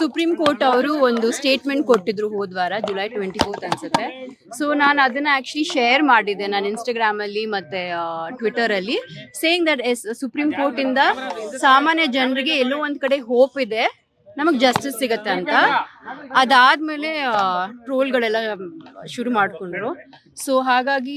Supreme court ಅವರು ಒಂದು statement ಕೊಟ್ಟಿದ್ರು ಹೋದ್ವಾರ ಜುಲೈ ಟ್ವೆಂಟಿ ಫೋರ್ತ್ ಅನ್ಸುತ್ತೆ. ಸೊ ನಾನು ಅದನ್ನ ಆಕ್ಚುಲಿ ಶೇರ್ ಮಾಡಿದೆ ನಾನು ಇನ್ಸ್ಟಾಗ್ರಾಮ್ ಅಲ್ಲಿ ಮತ್ತೆ ಟ್ವಿಟರ್ ಅಲ್ಲಿ saying that S supreme court ಇಂದ ಸಾಮಾನ್ಯ ಜನರಿಗೆ ಎಲ್ಲೋ ಒಂದ್ ಕಡೆ ಹೋಪ್ ಇದೆ, ನಮಗ್ ಜಸ್ಟಿಸ್ ಸಿಗತ್ತೆ ಅಂತ. ಅದಾದ್ಮೇಲೆ ಟ್ರೋಲ್ಗಳೆಲ್ಲ ಶುರು ಮಾಡ್ಕೊಂಡ್ರು. ಸೊ ಹಾಗಾಗಿ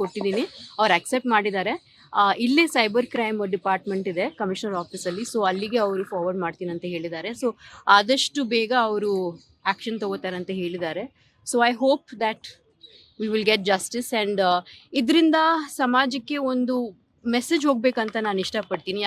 ಕೊಟ್ಟಿದ್ದೀನಿ. ಅವ್ರು ಅಕ್ಸೆಪ್ಟ್ ಮಾಡಿದ್ದಾರೆ. ಇಲ್ಲೇ ಸೈಬರ್ ಕ್ರೈಮ್ ಡಿಪಾರ್ಟ್ಮೆಂಟ್ ಇದೆ ಕಮಿಷನರ್ ಆಫೀಸಲ್ಲಿ ಸೊ ಅಲ್ಲಿಗೆ ಅವರು ಫಾರ್ವರ್ಡ್ ಮಾಡ್ತೀನಿ ಅಂತ ಹೇಳಿದ್ದಾರೆ. ಸೊ ಆದಷ್ಟು ಬೇಗ ಅವರು ಆ್ಯಕ್ಷನ್ ತಗೋತಾರೆ ಅಂತ ಹೇಳಿದ್ದಾರೆ. So I hope that we will get justice and ಇದರಿಂದ ಸಮಾಜಕ್ಕೆ ಒಂದು ಮೆಸೇಜ್ ಹೋಗ್ಬೇಕಂತ ನಾನು ಇಷ್ಟಪಡ್ತೀನಿ.